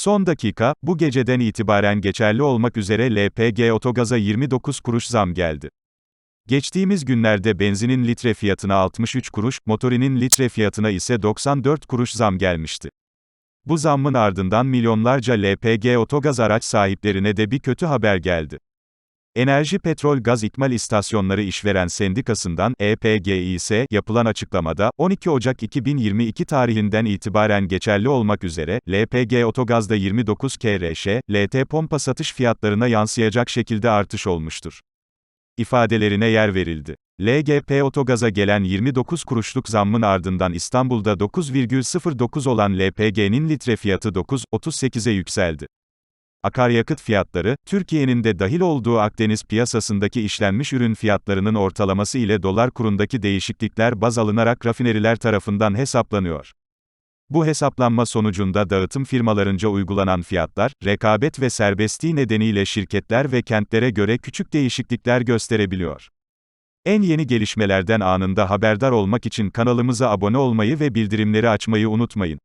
Son dakika, bu geceden itibaren geçerli olmak üzere LPG otogaza 29 kuruş zam geldi. Geçtiğimiz günlerde benzinin litre fiyatına 63 kuruş, motorinin litre fiyatına ise 94 kuruş zam gelmişti. Bu zammın ardından milyonlarca LPG otogaz araç sahiplerine de bir kötü haber geldi. Enerji Petrol Gaz İkmal İstasyonları İşveren Sendikası'ndan EPGİS yapılan açıklamada 12 Ocak 2022 tarihinden itibaren geçerli olmak üzere LPG otogazda 29 KRŞ, LT pompa satış fiyatlarına yansıyacak şekilde artış olmuştur. ifadelerine yer verildi. LGP otogaza gelen 29 kuruşluk zammın ardından İstanbul'da 9,09 olan LPG'nin litre fiyatı 9,38'e yükseldi. Akaryakıt fiyatları, Türkiye'nin de dahil olduğu Akdeniz piyasasındaki işlenmiş ürün fiyatlarının ortalaması ile dolar kurundaki değişiklikler baz alınarak rafineriler tarafından hesaplanıyor. Bu hesaplanma sonucunda dağıtım firmalarınca uygulanan fiyatlar, rekabet ve serbestliği nedeniyle şirketler ve kentlere göre küçük değişiklikler gösterebiliyor. En yeni gelişmelerden anında haberdar olmak için kanalımıza abone olmayı ve bildirimleri açmayı unutmayın.